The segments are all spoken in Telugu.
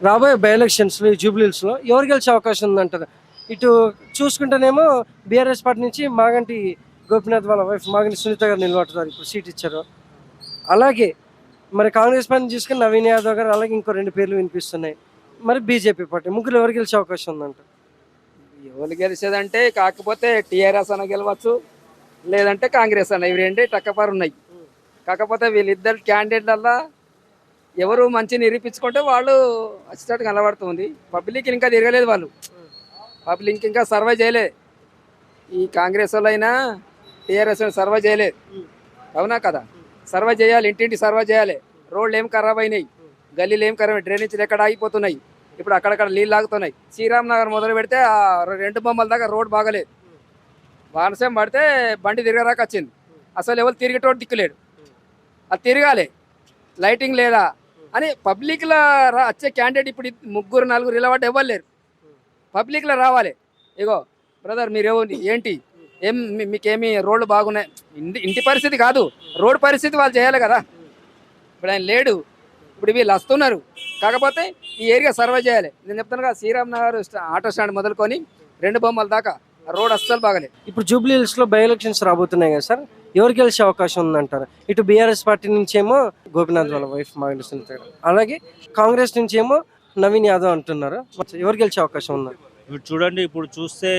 రాబోయే బై ఎలక్షన్స్లో ఈ జూబ్లీస్లో ఎవరు గెలిచే అవకాశం ఉందంటారు? ఇటు చూసుకుంటేనేమో బీఆర్ఎస్ పార్టీ నుంచి మాగంటి గోపినాథ్ వాళ్ళ వైఫ్ మాగంటి సునీత గారు నిలబడుతున్నారు ఇప్పుడు సీట్ ఇచ్చారు. అలాగే మరి కాంగ్రెస్ పార్టీని చూసుకుని నవీన్ యాదవ్ గారు అలాగే ఇంకో రెండు పేర్లు వినిపిస్తున్నాయి. మరి బీజేపీ పార్టీ ముగ్గురు ఎవరు గెలిచే అవకాశం ఉందంట ఎవరు గెలిచేదంటే కాకపోతే టీఆర్ఎస్ అన్న గెలవచ్చు లేదంటే కాంగ్రెస్ అన్న. ఇవి రెండే టక్కపారు ఉన్నాయి కాకపోతే వీళ్ళిద్దరు క్యాండిడేట్లల్లా ఎవరు మంచి నిరూపించుకుంటే వాళ్ళు వచ్చేటట్టు కనబడుతుంది. పబ్లిక్ ఇంకా తిరగలేదు వాళ్ళు. పబ్లిక్ ఇంకా సర్వే చేయలేదు ఈ కాంగ్రెస్ వాళ్ళైనా టీఆర్ఎస్ సర్వే చేయలేదు అవునా కదా? సర్వే చేయాలి ఇంటింటి సర్వే చేయాలి. రోడ్లు ఏం ఖరాబ్ అయినాయి. గల్లీలు ఏం ఖరాబ్ డ్రైనేజీలు ఎక్కడ ఆగిపోతున్నాయి? ఇప్పుడు అక్కడక్కడ నీళ్ళు ఆగుతున్నాయి శ్రీరామ్ నగర్ మొదలు పెడితే ఆ రెండు బొమ్మల దాకా రోడ్ బాగలేదు. వానసేం పడితే బండి తిరగరాక వచ్చింది. అసలు ఎవరు తిరిగేటోడు దిక్కులేడు. అది తిరగాలి. లైటింగ్ లేదా? అని పబ్లిక్లో రా వచ్చే క్యాండిడేట్ ఇప్పుడు ముగ్గురు నలుగురు ఇలవాటు ఇవ్వలేరు పబ్లిక్లో రావాలి. ఇగో బ్రదర్ మీరు ఏంటి? ఏం మీకేమి రోడ్లు బాగున్నాయి? ఇంటి ఇంటి పరిస్థితి కాదు. రోడ్ పరిస్థితి వాళ్ళు చేయాలి కదా. ఇప్పుడు ఆయన లేడు. ఇప్పుడు వీళ్ళు వస్తున్నారు. కాకపోతే ఈ ఏరియా సర్వే చేయాలి. నేను చెప్తాను కదా శ్రీరామ్ నగర్ ఆటో స్టాండ్ మొదలుకొని రెండు బొమ్మల దాకా రోడ్ అస్సలు బాగలేదు. ఇప్పుడు జూబ్లీ హిల్స్లో బై ఎలక్షన్స్ రాబోతున్నాయి కదా సార్? ఎవరు గెలిచే అవకాశం ఉందంటారు? ఇటు బీఆర్ఎస్ పార్టీ నుంచేమో గోపినాథ్ వాళ్ళ వైఫ్ గారు. అలాగే కాంగ్రెస్ నుంచేమో నవీన్ యాదవ్ అంటున్నారు. ఎవరు గెలిచే అవకాశం ఉందంట ఇప్పుడు చూడండి ఇప్పుడు చూస్తే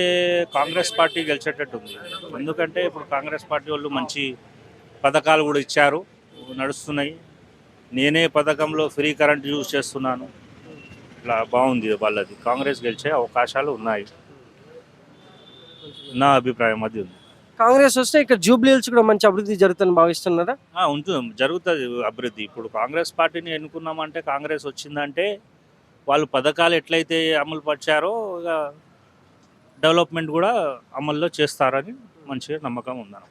కాంగ్రెస్ పార్టీ గెలిచేటట్టు ఉంది. ఎందుకంటే ఇప్పుడు కాంగ్రెస్ పార్టీ వాళ్ళు మంచి పథకాలు కూడా ఇచ్చారు. నడుస్తున్నాయి. నేనే పథకంలో ఫ్రీ కరెంట్ యూజ్ చేస్తున్నాను. ఇట్లా బాగుంది వాళ్ళది. కాంగ్రెస్ గెలిచే అవకాశాలు ఉన్నాయి. నా అభిప్రాయం అది ఉంది. కాంగ్రెస్ వస్తే ఇక్కడ జూబ్లీ హిల్స్ కూడా మంచి అభివృద్ధి జరుగుతుందని భావిస్తున్నారా? ఉంటుంది. జరుగుతుంది అభివృద్ధి. ఇప్పుడు కాంగ్రెస్ పార్టీని ఎన్నుకున్నామంటే కాంగ్రెస్ వచ్చిందంటే వాళ్ళు పథకాలు ఎట్లయితే అమలు పరిచారో డెవలప్మెంట్ కూడా అమల్లో చేస్తారని మంచిగా నమ్మకం ఉందన్నమాట.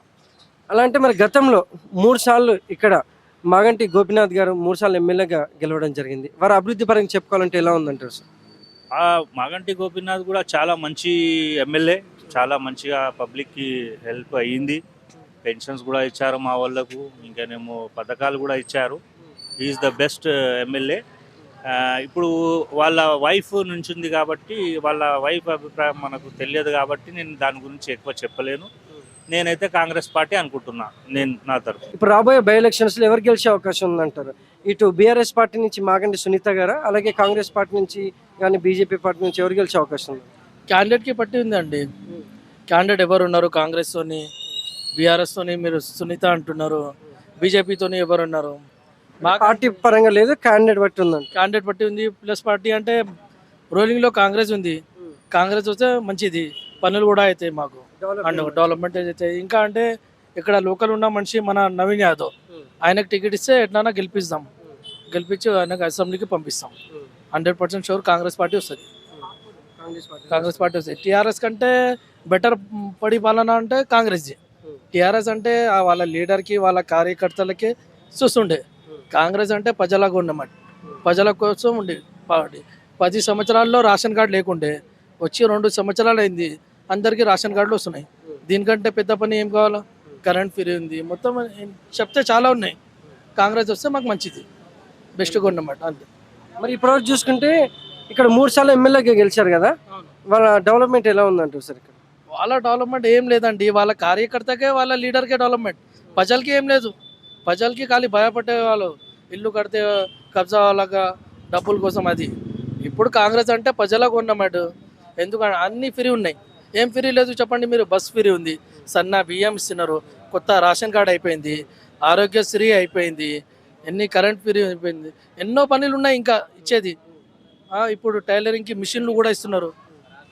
అలా అంటే మరి గతంలో మూడు సార్లు ఇక్కడ మాగంటి గోపినాథ్ గారు మూడు సార్లు ఎమ్మెల్యేగా గెలవడం జరిగింది. వారి అభివృద్ధి పరంగా చెప్పుకోవాలంటే ఎలా ఉందంటారు సార్? ఆ మాగంటి గోపీనాథ్ కూడా చాలా మంచి ఎమ్మెల్యే. చాలా మంచిగా పబ్లిక్కి హెల్ప్ అయ్యింది. పెన్షన్స్ కూడా ఇచ్చారు మా వాళ్ళకు ఇంకానేమో పథకాలు కూడా ఇచ్చారు. ఈజ్ ద బెస్ట్ ఎమ్మెల్యే ఇప్పుడు వాళ్ళ వైఫ్ నుంచింది కాబట్టి వాళ్ళ వైఫ్ అభిప్రాయం మనకు తెలియదు కాబట్టి నేను దాని గురించి ఎక్కువ చెప్పలేను. నేనైతే కాంగ్రెస్ పార్టీ అనుకుంటున్నా నేను నా తరఫు ఇప్పుడు రాబోయే బై ఎలక్షన్స్లో ఎవరు గెలిచే అవకాశం ఉందంటారు? ఇటు బీఆర్ఎస్ పార్టీ నుంచి మాగండి సునీత గారా? అలాగే కాంగ్రెస్ పార్టీ నుంచి కానీ బీజేపీ పార్టీ నుంచి ఎవరు గెలిచే అవకాశం ఉంది? క్యాండిడేట్కి పట్టి ఉందండి. క్యాండిడేట్ ఎవరు ఉన్నారు? కాంగ్రెస్తోని బీఆర్ఎస్తోని మీరు సునీత అంటున్నారు. బీజేపీతోని ఎవరు ఉన్నారు? పార్టీ పరంగా లేదు క్యాండిడేట్ బట్టి ఉందంట క్యాండిడేట్ పట్టి ఉంది. ప్లస్ పార్టీ అంటే రూలింగ్లో కాంగ్రెస్ ఉంది. కాంగ్రెస్ వస్తే మంచిది. పనులు కూడా అవుతాయి మాకు. అండ్ డెవలప్మెంట్ అవుతాయి ఇంకా అంటే ఇక్కడ లోకల్ ఉన్న మనిషి మన నవీన్ యాదవ్. ఆయనకు టికెట్ ఇస్తే ఎట్లా గెలిపిస్తాం. గెలిపించి ఆయనకు అసెంబ్లీకి పంపిస్తాం. Hundred percent sure Congress party వస్తుంది. కాంగ్రెస్ పార్టీ వస్తుంది టీఆర్ఎస్ కంటే బెటర్ పడి పాలన అంటే కాంగ్రెస్ టీఆర్ఎస్ అంటే ఆ వాళ్ళ లీడర్కి వాళ్ళ కార్యకర్తలకి చూస్తుండే. కాంగ్రెస్ అంటే ప్రజలకు ఉన్నమాట ప్రజల కోసం ఉండే పార్టీ. పది సంవత్సరాల్లో రేషన్ కార్డు లేకుండే. వచ్చి రెండు సంవత్సరాలు అయింది. అందరికీ రేషన్ కార్డులు వస్తున్నాయి. దీనికంటే పెద్ద పని ఏం కావాలా? కరెంట్ ఫ్రీ ఉంది మొత్తం చెప్తే చాలా ఉన్నాయి. కాంగ్రెస్ వస్తే మాకు మంచిది. బెస్ట్గా ఉన్నమాట అంతే. మరి ఇప్పటివరకు చూసుకుంటే ఇక్కడ మూడు సార్లు ఎమ్మెల్యేగా గెలిచారు కదా. వాళ్ళ డెవలప్మెంట్ ఎలా ఉందంటారు సార్ ఇక్కడ? వాళ్ళ డెవలప్మెంట్ ఏం లేదండి. వాళ్ళ కార్యకర్తకే వాళ్ళ లీడర్కే డెవలప్మెంట్. ప్రజలకి ఏం లేదు. ప్రజలకి ఖాళీ భయపడే వాళ్ళు. ఇల్లు కడితే కబ్జా వాళ్ళగా డబ్బుల కోసం అది. ఇప్పుడు కాంగ్రెస్ అంటే ప్రజలకు ఉన్నమాట ఎందుకంటే అన్ని ఫ్రీ ఉన్నాయి. ఏం ఫ్రీ లేదు చెప్పండి మీరు? బస్ ఫ్రీ ఉంది. సన్న బియ్యం ఇస్తున్నారు. కొత్త రేషన్ కార్డ్ అయిపోయింది. ఆరోగ్యశ్రీ అయిపోయింది. ఎన్ని కరెంట్ ఫ్రీ అయిపోయింది. ఎన్నో పనులు ఉన్నాయి ఇంకా ఇచ్చేది. ఇప్పుడు టైలరింగ్కి మిషన్లు కూడా ఇస్తున్నారు.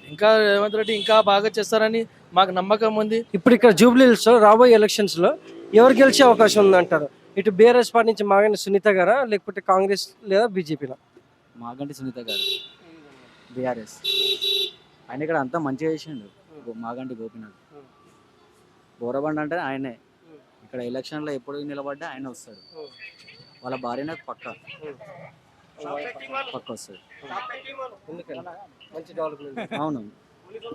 ఇంకా రేవంత్ రెడ్డి ఇంకా బాగా చేస్తారని మాకు నమ్మకం ఉంది. ఇప్పుడు ఇక్కడ జూబ్లీ హిల్స్లో రాబోయే ఎలక్షన్స్లో ఎవరు గెలిచే అవకాశం ఉందంటారు? ఇటు బీఆర్ఎస్ పార్టీ నుంచి మాగంటి సునీత గారా లేకపోతే కాంగ్రెస్ లేదా బీజేపీలో మాగంటి సునీత గారు. బీఆర్ఎస్. ఆయన ఇక్కడ అంతా మంచిగా చేసిండు. గో- మాగంటి గోపినాథ్. బోరబండ అంటే ఆయనే. ఇక్కడ ఎలక్షన్లో ఎప్పుడు నిలబడ్డా ఆయన వస్తాడు. వాళ్ళ భార్యనే పక్క. పక్క వస్తాడు మంచి డెవలప్మెంట్ అవును.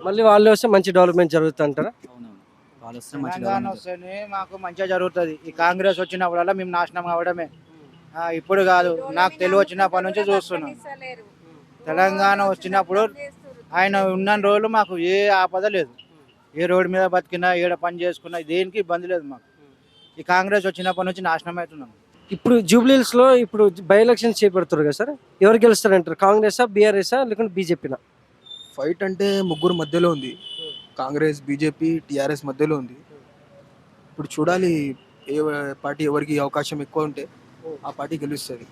మళ్ళీ వాళ్ళు వస్తే మంచి డెవలప్మెంట్ జరుగుతుంది అంటారా అవునవును వాళ్ళు వస్తే మంచి తెలంగాణ. వస్తేనే మాకు మంచిగా జరుగుతుంది. ఈ కాంగ్రెస్ వచ్చినప్పుడల్లా మేము నాశనం అవడమే ఆ, ఇప్పుడు కాదు నాకు తెలివి వచ్చినప్పటి నుంచి చూస్తున్నాం. తెలంగాణ వచ్చినప్పుడు ఆయన ఉన్న రోజులు మాకు ఏ ఆపద లేదు. ఏ రోడ్డు మీద బతికినా ఏడ పని చేసుకున్నా దేనికి ఇబ్బంది లేదు మాకు. ఈ కాంగ్రెస్ వచ్చినప్పటి నుంచి నాశనం అవుతున్నాం. ఇప్పుడు జూబ్లీహిల్స్లో ఇప్పుడు బై ఎలక్షన్స్ చేపడుతారు కదా సార్? ఎవరు గెలుస్తారంటారు? కాంగ్రెసా బీఆర్ఎస్ఆ లేకుంటే బీజేపీనా ఫైట్ అంటే ముగ్గురు మధ్యలో ఉంది. కాంగ్రెస్ బీజేపీ టీఆర్ఎస్ మధ్యలో ఉంది. ఇప్పుడు చూడాలి ఏ పార్టీ ఎవరికి అవకాశం ఎక్కువ ఉంటే ఆ పార్టీ గెలుస్తుంది.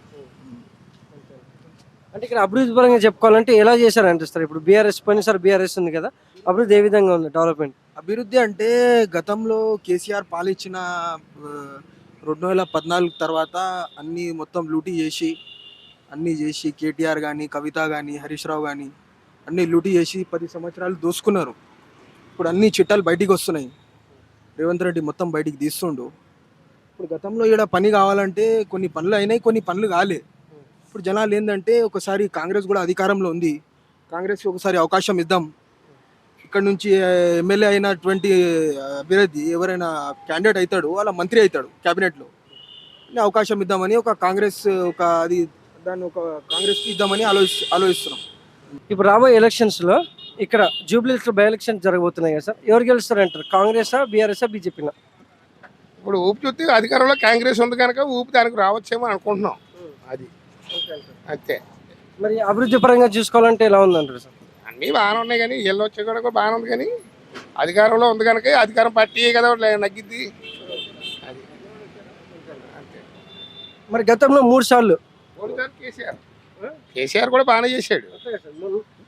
అంటే ఇక్కడ అభివృద్ధి పరంగా చెప్పుకోవాలంటే ఎలా చేశారంటారు ఇప్పుడు బీఆర్ఎస్ పోయినసారి బీఆర్ఎస్ ఉంది కదా అభివృద్ధి ఏ విధంగా ఉంది డెవలప్మెంట్? అభివృద్ధి అంటే గతంలో కేసీఆర్ పాలించిన ఆ, రెండు వేల పద్నాలుగు తర్వాత అన్నీ మొత్తం లూటీ చేసి అన్నీ చేసి కేటీఆర్ కానీ కవిత కానీ హరీష్ రావు కానీ అన్నీ లూటీ చేసి పది సంవత్సరాలు దోసుకున్నారు. ఇప్పుడు అన్ని చిట్టాలు బయటికి వస్తున్నాయి. రేవంత్ రెడ్డి మొత్తం బయటికి తీస్తుండు. ఇప్పుడు గతంలో ఇక్కడ పని కావాలంటే కొన్ని పనులు అయినాయి కొన్ని పనులు కాలే. ఇప్పుడు జనాలు ఏంటంటే ఒకసారి కాంగ్రెస్ కూడా అధికారంలో ఉంది. కాంగ్రెస్కి ఒకసారి అవకాశం ఇద్దాం. ఇక్కడ నుంచి ఎమ్మెల్యే అయినటువంటి అభ్యర్థి ఎవరైనా క్యాండిడేట్ అవుతాడు వాళ్ళ మంత్రి అవుతాడు క్యాబినెట్లో. అవకాశం ఇద్దామని ఒక కాంగ్రెస్ ఒక అది దాన్ని ఒక కాంగ్రెస్కి ఇద్దామని ఆలోచి ఆలోచిస్తున్నాం. ఇప్పుడు రాబోయే ఎలక్షన్స్లో ఇక్కడ జూబ్లీహిల్స్లో బై ఎలక్షన్స్ జరగబోతున్నాయి కదా సార్ ఎవరు గెలుస్తారంటారు కాంగ్రెసా బీఆర్ఎస్ఆ బీజేపీనా? ఇప్పుడు ఊపి చూస్తే అధికారంలో కాంగ్రెస్ ఉంది కనుక ఊపి దానికి రావచ్చేమో అనుకుంటున్నాం. అది. అంతే. మరి అభివృద్ధి పరంగా చూసుకోవాలంటే ఎలా ఉందంటారు సార్? అన్నీ బాగానే ఉన్నాయి కానీ ఎల్లు వచ్చే కూడా బాగానే ఉంది కానీ అధికారంలో ఉంది కనుక అధికారం పార్టీ కదా నగ్గిద్ది. అది. అంతే. మరి గతంలో మూడు సార్లు. కేసీఆర్. కేసీఆర్ కూడా బాగానే చేశాడు.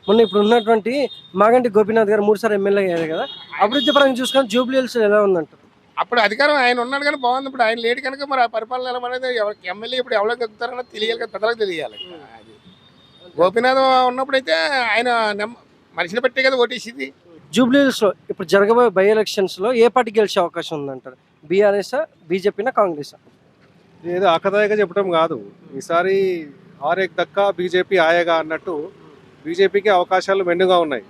మొన్న ఇప్పుడు ఉన్నటువంటి మాగంటి గోపీనాథ్ గారు మూడు సార్లు ఎమ్మెల్యే అయ్యారు కదా అభివృద్ధి పరంగా చూసుకొని జూబ్లీహిల్స్ ఎలా ఉందంటారు? అప్పుడు అధికారం ఆయన ఉన్నాడు కానీ బాగుంది. ఇప్పుడు ఆయన లేడు కనుక మరి ఆ పరిపాలన ఎలా అనేది ఎవరికి ఎమ్మెల్యే ఇప్పుడు ఎవరికి ఎక్కుతారన్నది తెలియాలి కదా పెద్దలకు తెలియాలి. అది. గోపీనాథ్ ఉన్నప్పుడైతే ఆయన నెమ్మ మనిషిని పెట్టే కదా ఓటేసింది. జూబ్లీహిల్స్లో ఇప్పుడు జరగబోయే బై ఎలక్షన్స్లో ఏ పార్టీ గెలిచే అవకాశం ఉందంటారు? బీఆర్ఎస్ బీజేపీనా కాంగ్రెస్ ఏదో ఆకదాయిగా చెప్పడం కాదు. ఈసారి ఆరేక్ దక్క బీజేపీ ఆయేగా అన్నట్టు బీజేపీకి అవకాశాలు మెండుగా ఉన్నాయి.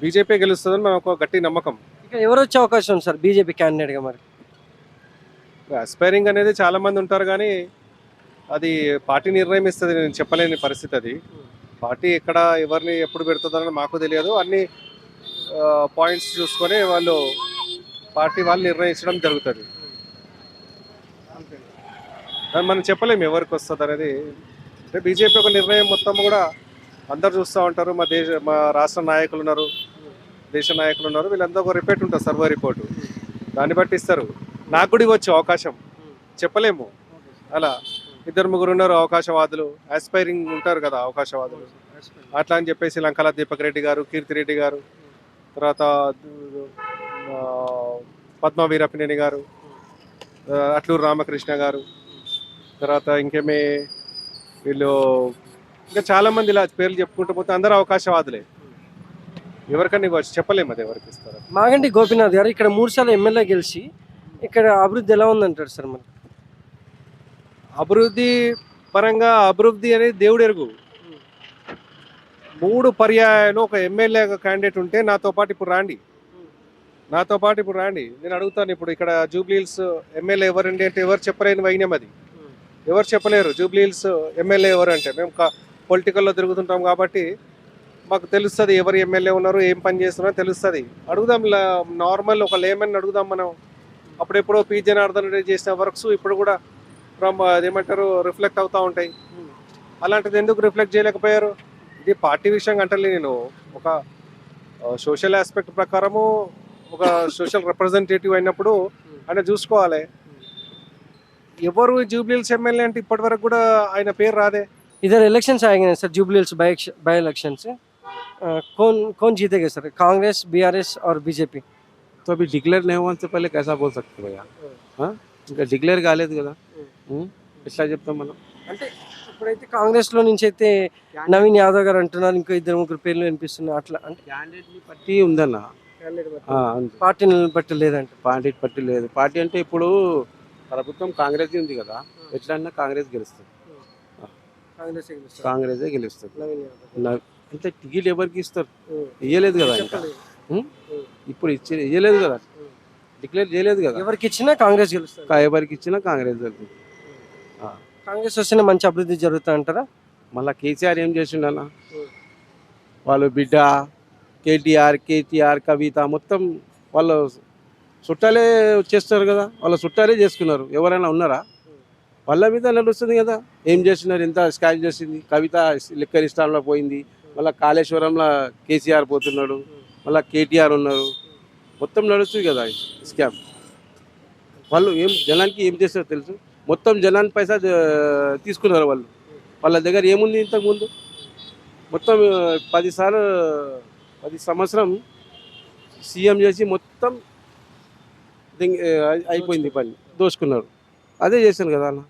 బీజేపీ గెలుస్తుందని మనం ఒక గట్టి నమ్మకం. ఇక ఎవరు వచ్చే అవకాశం ఉంది సార్ బీజేపీ క్యాండిడేట్గా మరి? అస్పైరింగ్ అనేది చాలా మంది ఉంటారు కానీ అది పార్టీ నిర్ణయం ఇస్తుంది నేను చెప్పలేని పరిస్థితి అది. పార్టీ ఎక్కడ ఎవరిని ఎప్పుడు పెడుతుందని మాకు తెలియదు. అన్ని పాయింట్స్ చూసుకొని వాళ్ళు పార్టీ వాళ్ళు నిర్ణయించడం జరుగుతుంది. మనం చెప్పలేము ఎవరికి వస్తుంది అనేది అంటే బీజేపీ ఒక నిర్ణయం మొత్తం కూడా అందరు చూస్తూ ఉంటారు. మా దేశ మా రాష్ట్ర నాయకులు ఉన్నారు దేశ నాయకులు ఉన్నారు. వీళ్ళంతా ఒక రిపోర్ట్ ఉంటుంది సర్వే రిపోర్టు. దాన్ని బట్టి ఇస్తారు. నాకు కూడా ఇవ్వచ్చు అవకాశం. చెప్పలేము. అలా. ఇద్దరు ముగ్గురు ఉన్నారు అవకాశవాదులు. ఆస్పైరింగ్ ఉంటారు కదా అవకాశవాదులు. అట్లా అని చెప్పేసి లంకల దీపక్ రెడ్డి గారు కీర్తి రెడ్డి గారు తర్వాత ఆ, పద్మ వీరపినేని గారు అట్లూరు రామకృష్ణ గారు తర్వాత ఇంకేమే వీళ్ళు ఇంకా చాలామంది ఇలా పేర్లు చెప్పుకుంటూ పోతే అందరూ అవకాశవాదులే. ఎవరికన్నా చెప్పలేము అది ఎవరికి ఇస్తారు. మాగంటి గోపీనాథ్ గారు ఇక్కడ మూడు సార్లు ఎమ్మెల్యే గెలిచి ఇక్కడ అభివృద్ధి ఎలా ఉందంటారు సార్ మరి? అభివృద్ధి పరంగా అభివృద్ధి అనేది దేవుడు ఎరుగు. మూడు పర్యాయాలు ఒక ఎమ్మెల్యే క్యాండిడేట్ ఉంటే నాతో పాటు ఇప్పుడు రాండి. నాతో పాటు ఇప్పుడు రాండి. నేను అడుగుతాను ఇప్పుడు ఇక్కడ జూబ్లీహిల్స్ ఎమ్మెల్యే ఎవరండి అంటే ఎవరు చెప్పలేని వైన్యం అది. ఎవరు చెప్పలేరు జూబ్లీహిల్స్ ఎమ్మెల్యే ఎవరు అంటే. మేము పొలిటికల్లో తిరుగుతుంటాం కాబట్టి మాకు తెలుస్తుంది ఎవరు ఎమ్మెల్యే ఉన్నారు ఏం పని చేస్తున్నారో తెలుస్తుంది. అడుగుదాం నార్మల్ ఒక లేమన్ అడుగుదాం మనం. అప్పుడెప్పుడో పి జనార్దన్ రెడ్డి చేసిన వర్క్స్ ఇప్పుడు కూడా అదేమంటారు రిఫ్లెక్ట్ అవుతూ ఉంటాయి అలాంటిది ఎందుకు రిఫ్లెక్ట్ చేయలేకపోయారు ఇది పార్టీ విషయం అంటలే నేను ఒక సోషల్ ఆస్పెక్ట్ ప్రకారము ఒక సోషల్ రిప్రజెంటేటివ్ అయినప్పుడు ఆయన చూసుకోవాలి ఎవరు జూబ్లీహిల్స్ ఎమ్మెల్యే అంటే ఇప్పటి వరకు కూడా ఆయన పేరు రాదే इधर इलेक्शंस आएंगे ना sir Jubilee Hills by by election से अ, कौन कौन जीतेगा सर कांग्रेस बीआरएस और बीजेपी तो अभी डिक्लेअर नहीं होने से पहले कैसा बोल सकते भैया हाँ? ఇంకా డిక్లేర్ కాలేదు కదా ఉం? ఎట్లా చెప్తాం మనం? అంటే ఇప్పుడైతే కాంగ్రెస్లో నుంచి అయితే నవీన్ యాదవ్ గారు అంటున్నారు ఇంకో ఇద్దరు ముగ్గురు పేర్లు వినిపిస్తున్నాయి అట్లా అంటే క్యాండిడేట్ని బట్టి ఉందన్న. పార్టీని బట్టి లేదంట పార్టీ పట్టి లేదు పార్టీ అంటే ఇప్పుడు ప్రభుత్వం కాంగ్రెస్ ఉంది కదా ఎట్లా అన్నా కాంగ్రెస్ గెలుస్తుంది. కాంగ్రెస్ కాంగ్రెసే గెలుస్తుంది. అంటే టికెట్ ఎవరికి ఇస్తారు. ఇయ్యలేదు కదా ఇంకా? ఇప్పుడు ఇచ్చి ఇయ్యలేదు కదా. డిక్లేర్ చేయలేదు కదా. ఎవరికి ఇచ్చినా కాంగ్రెస్ గెలుస్తుంది. ఎవరికి ఇచ్చినా కాంగ్రెస్ గెలుస్తుంది. కాంగ్రెస్ వస్తేనే మంచి అభివృద్ధి జరుగుతా అంటారా? మళ్ళీ కేసీఆర్ ఏం చేసిండన్న? వాళ్ళు బిడ్డ కేటీఆర్ కేటీఆర్ కవిత మొత్తం వాళ్ళు చుట్టాలే చేస్తారు కదా. వాళ్ళ చుట్టాలే చేసుకున్నారు. ఎవరైనా ఉన్నారా? వాళ్ళ మీద నడుస్తుంది కదా. ఏం చేస్తున్నారు ఎంత స్కాచ్ చేసింది? కవిత లిక్కర్ ఇష్టాల్లో పోయింది. మళ్ళీ కాళేశ్వరంలో కేసీఆర్ పోతున్నాడు. మళ్ళీ కేటీఆర్ ఉన్నారు. మొత్తం నడుస్తుంది కదా స్కామ్ వాళ్ళు ఏం జనానికి ఏం చేస్తారో తెలుసు? మొత్తం జనాన్ని పైసా తీసుకున్నారు వాళ్ళు. వాళ్ళ దగ్గర ఏముంది ఇంతకుముందు? మొత్తం పదిసార్లు పది సంవత్సరం సీఎం చేసి మొత్తం అయిపోయింది పని. దోచుకున్నారు. అదే చేశాను కదా అన్న.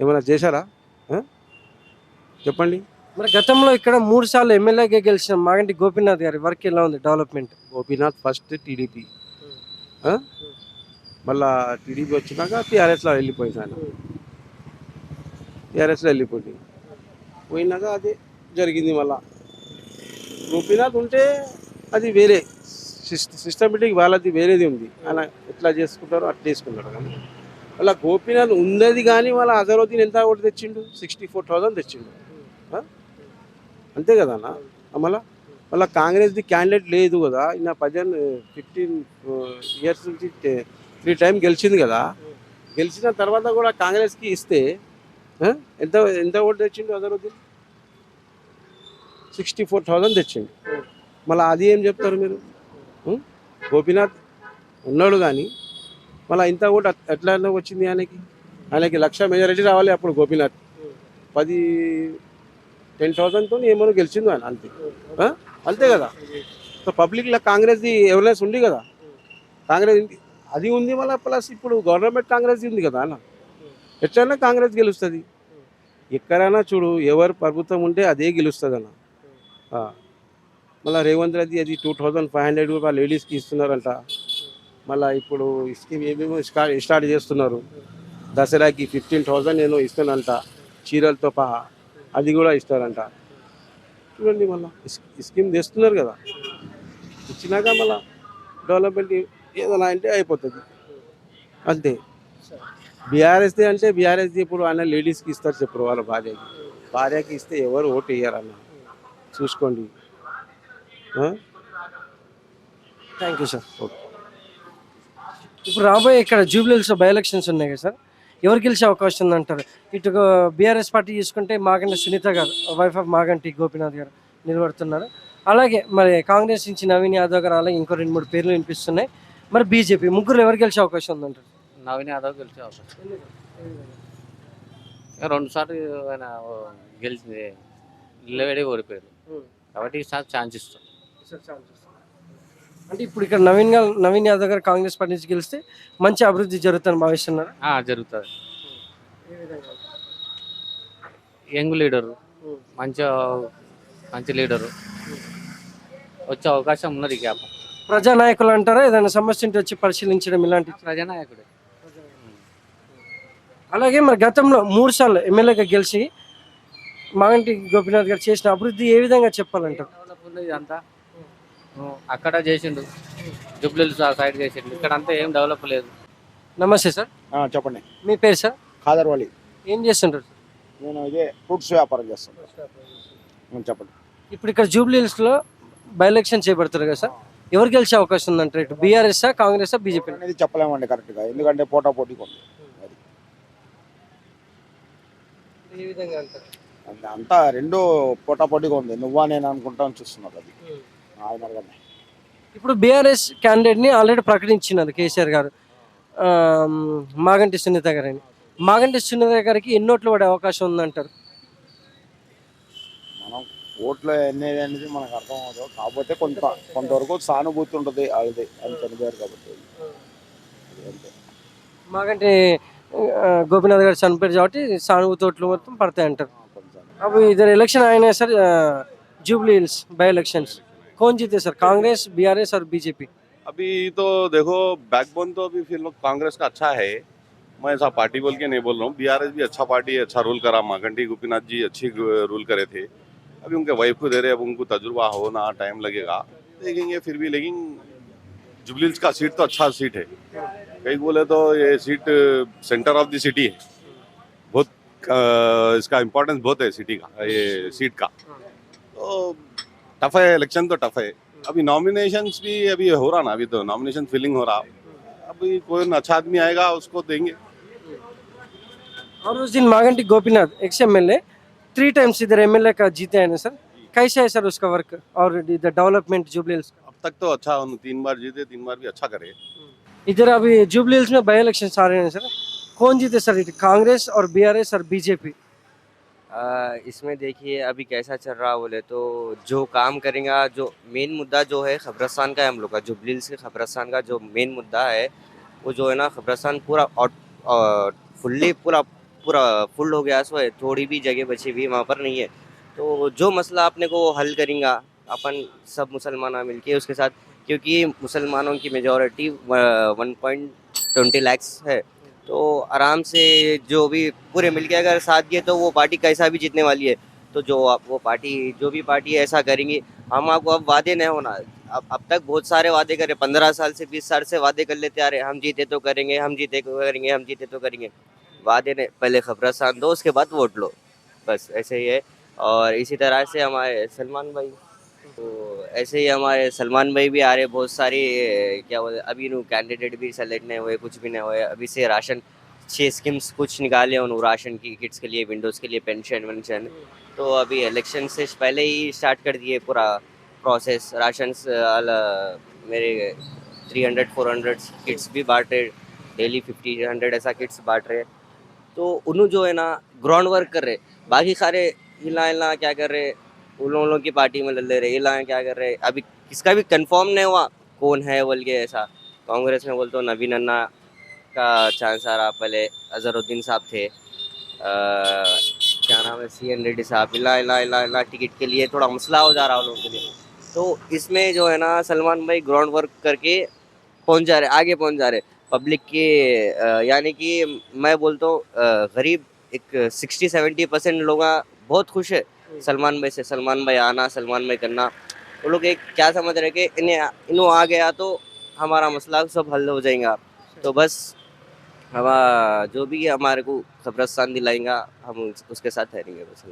ఏమైనా చేశారా? చెప్పండి. మరి గతంలో ఇక్కడ మూడు సార్లు ఎమ్మెల్యేగా గెలిచిన మాగంటి గోపీనాథ్ గారి వర్క్ ఎలా ఉంది డెవలప్మెంట్? గోపీనాథ్ ఫస్ట్ టీడీపీ. మళ్ళా టీడీపీ వచ్చినాక టీఆర్ఎస్లో వెళ్ళిపోయింది ఆయన. టీఆర్ఎస్లో వెళ్ళిపోయింది. పోయినాక అది జరిగింది మళ్ళా. గోపీనాథ్ ఉంటే అది వేరే. సిస్టమేటిక్ వాళ్ళది వేరేది ఉంది. అలా ఎట్లా చేసుకుంటారో అట్లా చేసుకుంటారు కానీ. మళ్ళీ గోపీనాథ్ ఉన్నది కానీ వాళ్ళ అజరుద్దీన్ ఎంత ఓటు తెచ్చిండు? సిక్స్టీ ఫోర్ థౌసండ్ తెచ్చిండు. అంతే కదా అన్న? మళ్ళా మళ్ళీ కాంగ్రెస్ది క్యాండిడేట్ లేదు కదా. ఈయన పజన్ ఫిఫ్టీన్ ఇయర్స్ నుంచి త్రీ టైం గెలిచింది కదా. గెలిచిన తర్వాత కూడా కాంగ్రెస్కి ఇస్తే ఎంత ఎంత ఓటు తెచ్చిండు అజరుద్దీన్? సిక్స్టీ ఫోర్ థౌజండ్ తెచ్చిండు. మళ్ళీ అది ఏం చెప్తారు మీరు? గోపీనాథ్ ఉన్నాడు కానీ మళ్ళీ ఇంత ఓటు ఎట్లా వచ్చింది ఆయనకి? ఆయనకి లక్ష మెజారిటీ రావాలి అప్పుడు గోపీనాథ్. పది టెన్ థౌసండ్తో ఏమో గెలిచిందో ఆయన అంతే. అంతే కదా. సో పబ్లిక్లో కాంగ్రెస్ది అవేర్నెస్ ఉంది కదా. కాంగ్రెస్ అది ఉంది మళ్ళీ ప్లస్ ఇప్పుడు గవర్నమెంట్ కాంగ్రెస్ ఉంది కదా అన్న. ఎట్లయినా కాంగ్రెస్ గెలుస్తుంది. ఎక్కడైనా చూడు ఎవరు ప్రభుత్వం ఉంటే అదే గెలుస్తుంది అన్న. మళ్ళీ రేవంత్ రెడ్డి అది టూ థౌజండ్ ఫైవ్ హండ్రెడ్ కూడా లేడీస్కి ఇస్తున్నారంట. మళ్ళీ ఇప్పుడు స్కీమ్ ఏమేమో స్టార్ట్ స్టార్ట్ చేస్తున్నారు. దసరాకి ఫిఫ్టీన్ థౌజండ్ నేను ఇస్తానంట చీరలతో పహా అది కూడా ఇస్తారంట. చూడండి మళ్ళీ. స్కీమ్ తెస్తున్నారు కదా. ఇచ్చినాక మళ్ళీ డెవలప్మెంట్ ఏదైనా అంటే అయిపోతుంది. అంతే. బీఆర్ఎస్ది అంటే బీఆర్ఎస్ది ఇప్పుడు ఆయన లేడీస్కి ఇస్తారు చెప్పరు వాళ్ళ భార్యకి. భార్యకి ఇస్తే ఎవరు ఓటు వేయరన్న. చూసుకోండి. Thank you sir. ఓకే ఇప్పుడు రాబోయే ఇక్కడ జూబ్లీహిల్స్లో బై ఎలక్షన్స్ ఉన్నాయి కదా సార్? ఎవరు గెలిచే అవకాశం ఉందంటారు? ఇటు బీఆర్ఎస్ పార్టీ చూసుకుంటే మాగంటి సునీత గారు వైఫ్ ఆఫ్ మాగంటి గోపీనాథ్ గారు నిలబడుతున్నారు. అలాగే మరి కాంగ్రెస్ నుంచి నవీన్ యాదవ్ గారు అలాగే ఇంకో రెండు మూడు పేర్లు వినిపిస్తున్నాయి. మరి బీజేపీ ముగ్గురు ఎవరు గెలిచే అవకాశం ఉందంటారు? నవీన్ యాదవ్ గెలిచే అవకాశం. రెండు సార్లు ఆయన గెలిచింది. నిలబడి ఓడిపోయారు. కాబట్టి ఈసారి ఛాన్స్ ఇస్తాం. అంటే ఇప్పుడు ఇక్కడ నవీన్ గారు నవీన్ యాదవ్ గారు కాంగ్రెస్ పార్టీ నుంచి గెలిస్తే మంచి అభివృద్ధి జరుగుతుందని భావిస్తున్నారు. ఆ, జరుగుతుంది. యంగ్ లీడరు మంచి మంచి లీడరు. వచ్చే అవకాశం ఉన్నది గ్యాప్. ప్రజానాయకులు అంటారా? ఏదైనా సమస్య ఉంటే వచ్చి పరిశీలించడం ఇలాంటి ప్రజానాయకుడే. అలాగే మరి గతంలో మూడు సార్లు ఎమ్మెల్యేగా గెలిచి మాగంటి గోపీనాథ్ గారు చేసిన అభివృద్ధి ఏ విధంగా చెప్పాలంటారు? డెవలప్ ఇదంతా? అక్కడ చేసిండు. జుబ్లీలు ఆ సైడ్ చేసిండు. ఇక్కడ అంతా ఏం డెవలప్ లేదు. నమస్తే సార్. చెప్పండి. మీ పేరు సార్? ఖాదర్వాలి ఏం చేస్తుంటారు నేను ఇదే ఫ్రూట్స్ వ్యాపారం చేస్తాను. చెప్పండి. ఇప్పుడు ఇక్కడ జూబ్లీహిల్స్లో బై ఎలక్షన్ చేపడతారు కదా సార్. ఎవరు గెలిచే అవకాశం ఉందంటారు ఇటు బీఆర్ఎస్ కాంగ్రెస్ బీజేపీ? అనేది చెప్పలేమండి కరెక్ట్గా. ఎందుకంటే పోటా పోటీగా ఉంది అంతా రెండో పోటా పోటీగా ఉంది. నువ్వా నేను అనుకుంటాను చూస్తున్నారు అది. ఇప్పుడు బీఆర్ఎస్ క్యాండిడేట్ని ఆల్రెడీ ప్రకటించినారు కేసీఆర్ గారు. మాగంటి సునీత గారిని. మాగంటి సునీత గారికి ఎన్నోట్లు పడే అవకాశం ఉందంటారు? ఓట్లు అనేది అనేది మనకు అర్థం అవ్వదు. కాకపోతే కొంత కొంతవరకు సానుభూతి ఉంటుంది వాళ్ళది అని చనిపోయారు కాబట్టి. మాకంటే గోపీనాథ్ గారు చనిపోయారు కాబట్టి సానుభూతి ఓట్లు మొత్తం పడతాయి అంటారు అప్పుడు ఇద్దరు ఎలక్షన్ అయినా సరే జూబ్లీ హిల్స్ బై ఎలక్షన్స్. कौन जीते सर, कांग्रेस, बीआरएस और बीजेपी? अभी तो देखो बैकबोन तो अभी फिर लोग कांग्रेस का अच्छा है। मैं ऐसा पार्टी बोल के नहीं बोल रहा हूँ। बीआरएस भी अच्छा पार्टी है अच्छा रूल करा। माघंटी, गोपीनाथ जी अच्छी रूल करे थे। अभी उनके वाइफ को दे रहे अब उनको तजुर्बा होना टाइम लगेगा। देखेंगे फिर भी, लेकिन जुबलीस का सीट तो अच्छा सीट है। कई बोले तो ये seat centre of the city है। बहुत इसका इम्पोर्टेंस बहुत है सिटी का, ये सीट का। तो टफ है इलेक्शन तो टफ है। अभी नॉमिनेशंस भी अभी हो रहा ना अभी तो नॉमिनेशन फिलिंग हो रहा। अभी कोई अच्छा आदमी आएगा उसको देंगे। और उस दिन Maganti Gopinath ex M L A three times इधर एम एल ए का जीते हैं ना सर। कैसे है सर उसका वर्क और द डेवलपमेंट जुबलील्स अब तक तो अच्छा तीन बार जीते तीन बार भी अच्छा करे। इधर अभी जुबली में बाई इलेक्शन आ रहे हैं सर। कौन जीते सर? इधर? कांग्रेस और बीआरएस और बीजेपी इसमें देखिए, अभी कैसा चल रहा बोले तो जो काम करेंगे, जो मेन मुद्दा जो है खबरस्तान का है हम लोग का जुबलील से खबरस्तान का जो मेन मुद्दा है, वो जो है ना खबरस्तान पूरा फुल्ली पूरा पूरा फुल हो गया, सो है थोड़ी भी जगह बची हुई वहाँ पर नहीं है। तो जो मसला अपने को हल करेंगे, अपन सब मुसलमान मिलके उसके साथ, क्योंकि मुसलमानों की majority one point twenty lakhs है। तो आराम से जो भी पूरे मिलके अगर साथ दिए तो वो पार्टी कैसा भी जीतने वाली है। तो जो आप, वो पार्टी, जो भी पार्टी ऐसा करेंगी। हम आपको अब वादे नहीं होना। अब अब तक बहुत सारे वादे करे। पंद्रह साल से बीस साल से वादे कर लेते आ रहे हम जीते तो करेंगे, हम जीते तो करेंगे, हम जीते तो करेंगे। वादे ने पहले खबरस्तान दो उसके बाद वोट लो। बस ऐसे ही है। और इसी तरह से हमारे सलमान भाई। तो ऐसे ही हमारे सलमान भाई भी आ रहे बहुत सारी क्या बोलते अभी नु कैंडिडेट भी सेलेक्ट नहीं हुए, कुछ भी नहीं हुए, अभी से राशन छः स्कीम्स कुछ निकाले उन राशन की किट्स के लिए विंडोज़ के लिए पेंशन वेंशन तो अभी इलेक्शन से पहले ही स्टार्ट कर दिए पूरा प्रोसेस राशन मेरे three hundred four hundred kits भी बांट रहे डेली फिफ्टी हंड्रेड ऐसा किट्स बांट रहे। तो उन्होंने जो है ना ग्राउंड वर्क कर रहे, बाकी सारे हिला हिला क्या कर रहे उन लोगों की पार्टी में ले रहे हिला क्या कर रहे अभी किसका भी कंफर्म नहीं हुआ कौन है बोल के ऐसा। कांग्रेस में बोलते हो नवीन अन्ना का चांस आ रहा पहले अजहरुद्दीन साहब थे। अ, क्या नाम है सी एन रेड्डी साहब इला इला इला इला टिकट के लिए थोड़ा मसला हो जा रहा उन लोगों के लिए। तो इसमें जो है ना सलमान भाई ग्राउंड वर्क करके पहुँच जा रहे आगे पहुँच जा रहे। पब्लिक के यानी कि मैं बोलता हूँ गरीब एक सिक्सटी सेवेंटी परसेंट लोग बहुत खुश है। सलमान भाई से, सलमान भाई आना, सलमान भाई करना। वो लोग एक क्या समझ रहे कि इन्हें इन्हों आ गया तो हमारा मसला सब हल हो जाएगा। तो बस हवा जो भी हमारे को खबरस्तान दिलाएँगा हम उसके साथ ठहरेंगे बस।